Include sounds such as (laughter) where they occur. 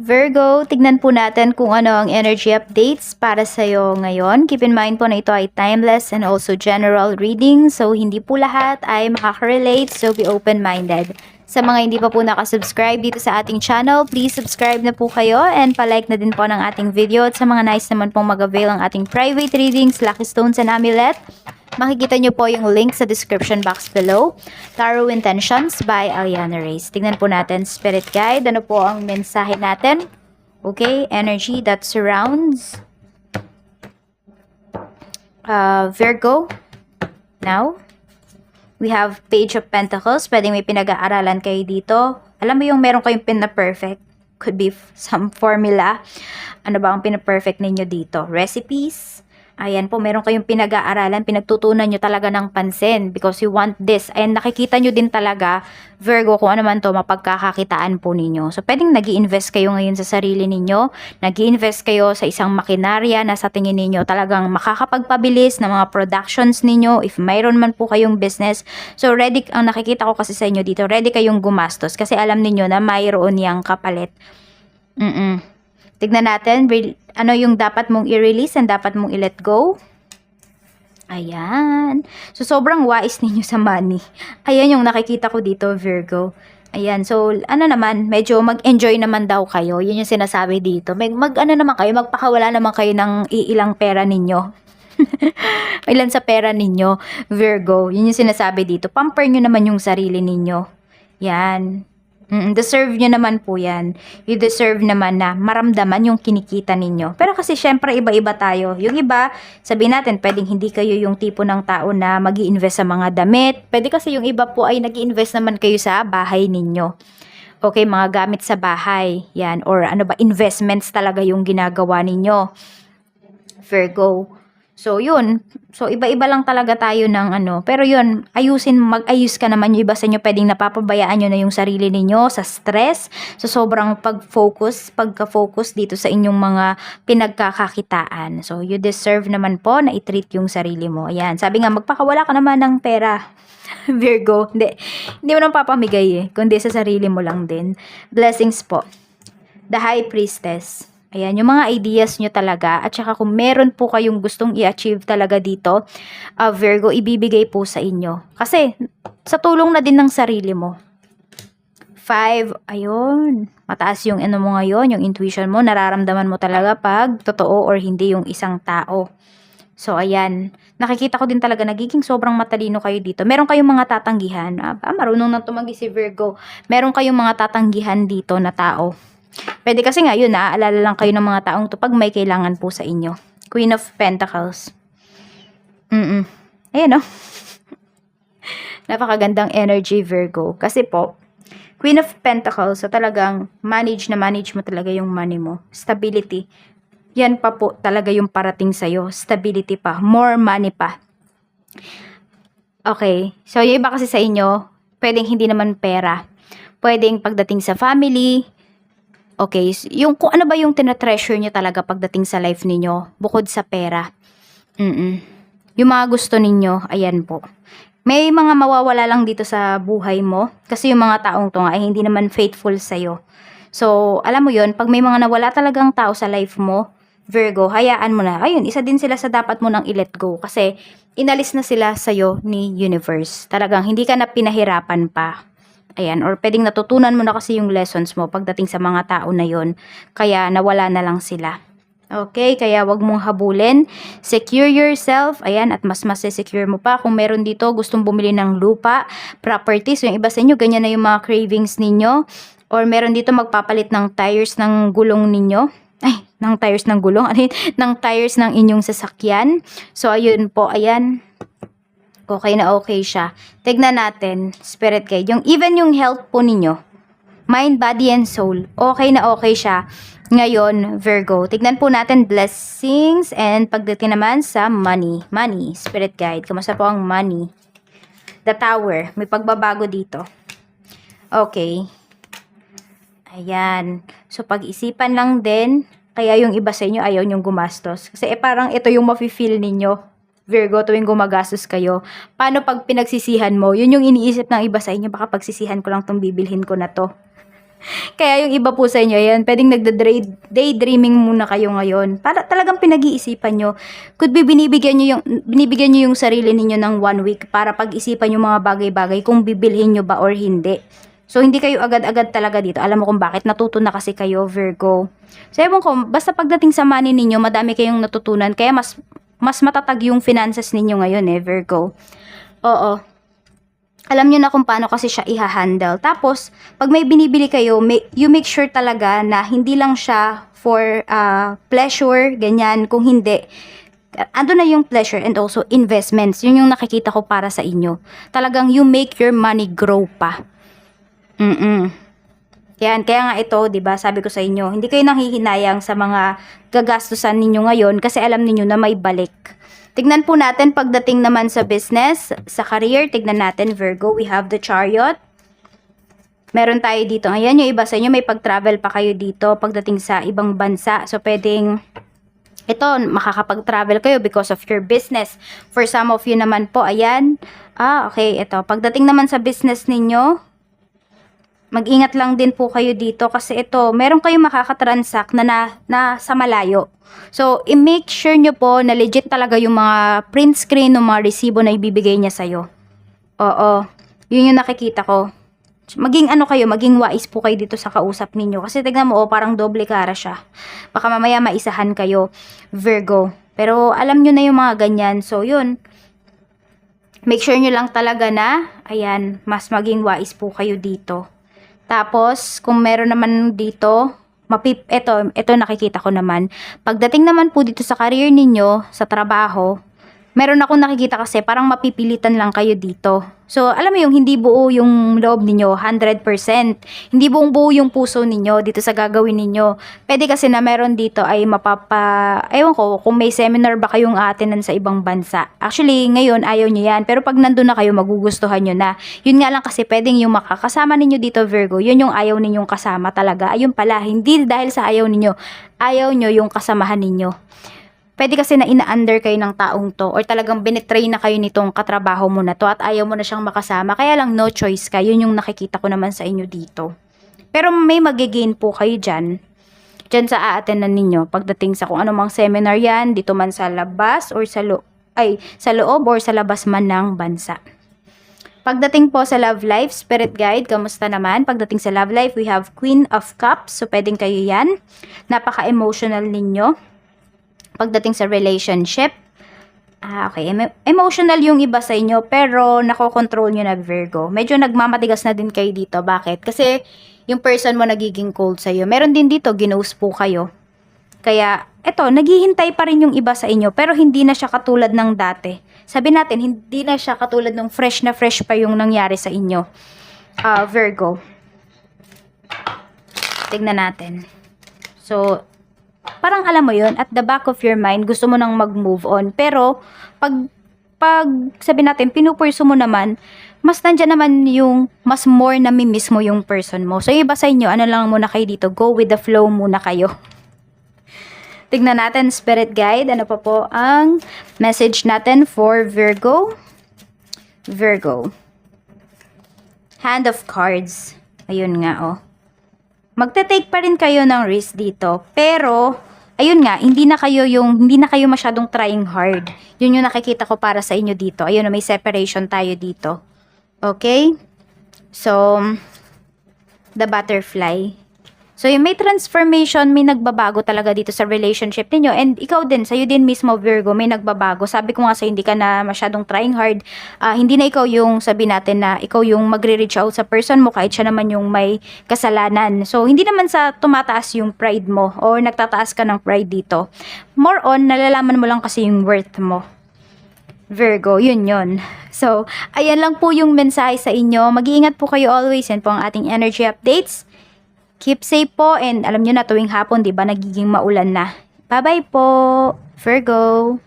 Virgo, tignan po natin kung ano ang energy updates para sa'yo ngayon. Keep in mind po na ito ay timeless and also general reading. So, hindi po lahat ay makaka-relate. So, be open-minded. Sa mga hindi pa po nakasubscribe dito sa ating channel, please subscribe na po kayo and palike na din po ng ating video. At sa mga nice naman pong mag-avail ang ating private readings, Lucky Stones and Amulet, Makikita nyo po yung link sa description box below. Tarot Intentions by Aliana Reyes. Tignan po natin, Spirit Guide. Ano po ang mensahe natin? Okay, energy that surrounds uh, Virgo. Now, we have Page of Pentacles. Pwedeng may pinag-aaralan kayo dito. Alam mo yung meron kayong pina-perfect. Could be some formula. Ano ba ang pina-perfect ninyo dito? Recipes? Ayan po, meron kayong pinag-aaralan, pinagtutunan nyo talaga ng pansin because you want this. And nakikita nyo din talaga, Virgo, kung ano man to, mapagkakakitaan po ninyo. So, pwedeng nag invest kayo ngayon sa sarili ninyo, nag invest kayo sa isang makinarya na sa tingin ninyo talagang makakapagpabilis ng mga productions ninyo if mayroon man po kayong business. So, ready, ang nakikita ko kasi sa inyo dito, ready kayong gumastos kasi alam ninyo na mayroon yang kapalit. Mm-mm. Tignan natin, ano yung dapat mong i-release and dapat mong i-let go. Ayan. So, sobrang wise ninyo sa money. Ayan yung nakikita ko dito, Virgo. Ayan. So, ano naman, medyo mag-enjoy naman daw kayo. Yun yung sinasabi dito. Mag, mag ano naman kayo, magpakawala naman kayo ng iilang pera ninyo. (laughs) Ilan sa pera ninyo, Virgo. Yun yung sinasabi dito. Pamper nyo naman yung sarili ninyo. Yan. Mm, deserve nyo naman po yan. You deserve naman na maramdaman yung kinikita ninyo. Pero kasi syempre iba-iba tayo. Yung iba, sabihin natin, pwedeng hindi kayo yung tipo ng tao na mag invest sa mga damit. Pwede kasi yung iba po ay nag invest naman kayo sa bahay ninyo. Okay, mga gamit sa bahay. Yan. Or ano ba, investments talaga yung ginagawa ninyo. Virgo. So, yun. So, iba-iba lang talaga tayo ng ano. Pero yun, ayusin, mag-ayos ka naman yung iba sa inyo. Pwedeng napapabayaan nyo na yung sarili ninyo sa stress. So, sobrang pag-focus, pagka-focus dito sa inyong mga pinagkakakitaan. So, you deserve naman po na i-treat yung sarili mo. Ayan. Sabi nga, magpakawala ka naman ng pera. (laughs) Virgo. Hindi. Hindi mo nang papamigay eh. Kundi sa sarili mo lang din. Blessings po. The High Priestess. Ayan, yung mga ideas nyo talaga. At saka kung meron po kayong gustong i-achieve talaga dito, uh, Virgo, ibibigay po sa inyo. Kasi, sa tulong na din ng sarili mo. Five, ayun. Mataas yung ano mo ngayon, yung intuition mo. Nararamdaman mo talaga pag totoo or hindi yung isang tao. So, ayan. Nakikita ko din talaga, nagiging sobrang matalino kayo dito. Meron kayong mga tatanggihan. Ah, marunong nang tumagi si Virgo. Meron kayong mga tatanggihan dito na tao. Pwede kasi nga yun, naaalala lang kayo ng mga taong to pag may kailangan po sa inyo. Queen of Pentacles. Mm-mm. Ayan, no? (laughs) Napakagandang energy, Virgo. Kasi po, Queen of Pentacles, so talagang manage na manage mo talaga yung money mo. Stability. Yan pa po talaga yung parating sa'yo. Stability pa. More money pa. Okay. So, yung iba kasi sa inyo, pwedeng hindi naman pera. Pwedeng pagdating sa family, Okay, yung kung ano ba yung tinatreasure nyo talaga pagdating sa life ninyo, bukod sa pera. Mm Yung mga gusto ninyo, ayan po. May mga mawawala lang dito sa buhay mo kasi yung mga taong to nga ay hindi naman faithful sa'yo. So, alam mo yon pag may mga nawala talagang tao sa life mo, Virgo, hayaan mo na. Ayun, isa din sila sa dapat mo nang i-let go kasi inalis na sila sa'yo ni universe. Talagang hindi ka na pinahirapan pa. Ayan, or pwedeng natutunan mo na kasi yung lessons mo pagdating sa mga tao na yon kaya nawala na lang sila. Okay, kaya wag mong habulin. Secure yourself. Ayan, at mas mas secure mo pa. Kung meron dito gustong bumili ng lupa, properties, yung iba sa inyo, ganyan na yung mga cravings ninyo. Or meron dito magpapalit ng tires ng gulong ninyo. Ay, ng tires ng gulong. (laughs) Ano? Ng tires ng inyong sasakyan. So, ayun po, ayan okay na okay siya. Tignan natin, spirit guide. Yung, even yung health po ninyo, mind, body, and soul, okay na okay siya. Ngayon, Virgo, tignan po natin blessings and pagdating naman sa money. Money, spirit guide. Kamusta po ang money? The tower, may pagbabago dito. Okay. Ayan. So, pag-isipan lang din, kaya yung iba sa inyo ayaw yung gumastos. Kasi eh, parang ito yung mafe-feel ninyo, Virgo, tuwing gumagastos kayo. Paano pag pinagsisihan mo? Yun yung iniisip ng iba sa inyo, baka pagsisihan ko lang tong bibilhin ko na to. (laughs) Kaya yung iba po sa inyo, yan, pwedeng nagda-daydreaming muna kayo ngayon. Para talagang pinag-iisipan nyo. Could be binibigyan nyo yung, binibigyan nyo yung sarili ninyo ng one week para pag-isipan yung mga bagay-bagay kung bibilhin nyo ba or hindi. So, hindi kayo agad-agad talaga dito. Alam mo kung bakit. Natuto na kasi kayo, Virgo. So, ewan ko, basta pagdating sa money ninyo, madami kayong natutunan. Kaya mas, mas matatag yung finances ninyo ngayon eh, Virgo. Oo alam nyo na kung paano kasi siya i-handle. Tapos, pag may binibili kayo, may, you make sure talaga na hindi lang siya for uh, pleasure, ganyan. Kung hindi, ando na yung pleasure and also investments. Yun yung nakikita ko para sa inyo. Talagang you make your money grow pa. Mm-mm. Yan, kaya nga ito, 'di ba? Sabi ko sa inyo, hindi kayo nanghihinayang sa mga gagastusan ninyo ngayon kasi alam niyo na may balik. Tignan po natin pagdating naman sa business, sa career, tignan natin Virgo, we have the chariot. Meron tayo dito. Ayan, yung iba sa inyo, may pag-travel pa kayo dito pagdating sa ibang bansa. So, pwedeng ito, makakapag-travel kayo because of your business. For some of you naman po, ayan. Ah, okay, ito. Pagdating naman sa business ninyo, mag-ingat lang din po kayo dito kasi ito, meron kayong makakatransact na, na, na sa malayo. So, i-make sure nyo po na legit talaga yung mga print screen ng mga resibo na ibibigay niya sa'yo. Oo, yun yung nakikita ko. Maging ano kayo, maging wise po kayo dito sa kausap ninyo. Kasi tignan mo, oh, parang doble kara siya. Baka mamaya maisahan kayo, Virgo. Pero alam nyo na yung mga ganyan. So, yun. Make sure nyo lang talaga na, ayan, mas maging wise po kayo dito. Tapos, kung meron naman dito, mapip, eto, eto nakikita ko naman. Pagdating naman po dito sa career ninyo, sa trabaho, meron akong nakikita kasi parang mapipilitan lang kayo dito. So, alam mo yung hindi buo yung loob ninyo, 100%. Hindi buong buo yung puso ninyo dito sa gagawin ninyo. Pwede kasi na meron dito ay mapapa... Ewan ko, kung may seminar ba kayong atinan sa ibang bansa. Actually, ngayon ayaw nyo yan. Pero pag nandun na kayo, magugustuhan nyo na. Yun nga lang kasi pwedeng yung makakasama ninyo dito, Virgo, yun yung ayaw ninyong kasama talaga. Ayun pala, hindi dahil sa ayaw ninyo. Ayaw nyo yung kasamahan ninyo pwede kasi na ina-under kayo ng taong to or talagang binetray na kayo nitong katrabaho mo na to at ayaw mo na siyang makasama. Kaya lang no choice ka. Yun yung nakikita ko naman sa inyo dito. Pero may magigain po kayo dyan. Dyan sa aatenan ninyo. Pagdating sa kung anumang seminar yan, dito man sa labas or sa lo ay sa loob or sa labas man ng bansa. Pagdating po sa love life, spirit guide, kamusta naman? Pagdating sa love life, we have Queen of Cups. So, pwedeng kayo yan. Napaka-emotional ninyo pagdating sa relationship. Ah, okay. Emo- emotional yung iba sa inyo, pero nakokontrol nyo na Virgo. Medyo nagmamatigas na din kayo dito. Bakit? Kasi yung person mo nagiging cold sa iyo. Meron din dito, ginose po kayo. Kaya, eto, naghihintay pa rin yung iba sa inyo, pero hindi na siya katulad ng dati. Sabi natin, hindi na siya katulad ng fresh na fresh pa yung nangyari sa inyo. Ah, Virgo. Tignan natin. So, parang alam mo yon at the back of your mind, gusto mo nang mag-move on. Pero, pag, pag sabi natin, pinupurso mo naman, mas nandyan naman yung mas more na miss mo yung person mo. So, yung iba sa inyo, ano lang muna kayo dito, go with the flow muna kayo. (laughs) Tignan natin, spirit guide, ano pa po ang message natin for Virgo? Virgo. Hand of cards. Ayun nga, oh magte-take pa rin kayo ng risk dito. Pero, ayun nga, hindi na kayo yung, hindi na kayo masyadong trying hard. Yun yung nakikita ko para sa inyo dito. Ayun, may separation tayo dito. Okay? So, the butterfly. So, yung may transformation, may nagbabago talaga dito sa relationship niyo And ikaw din, sa'yo din mismo, Virgo, may nagbabago. Sabi ko nga sa hindi ka na masyadong trying hard. Uh, hindi na ikaw yung sabi natin na ikaw yung magre-reach out sa person mo kahit siya naman yung may kasalanan. So, hindi naman sa tumataas yung pride mo or nagtataas ka ng pride dito. More on, nalalaman mo lang kasi yung worth mo. Virgo, yun yun. So, ayan lang po yung mensahe sa inyo. Mag-iingat po kayo always. Yan po ang ating energy updates. Keep safe po and alam nyo na tuwing hapon, di ba, nagiging maulan na. Bye-bye po, Virgo!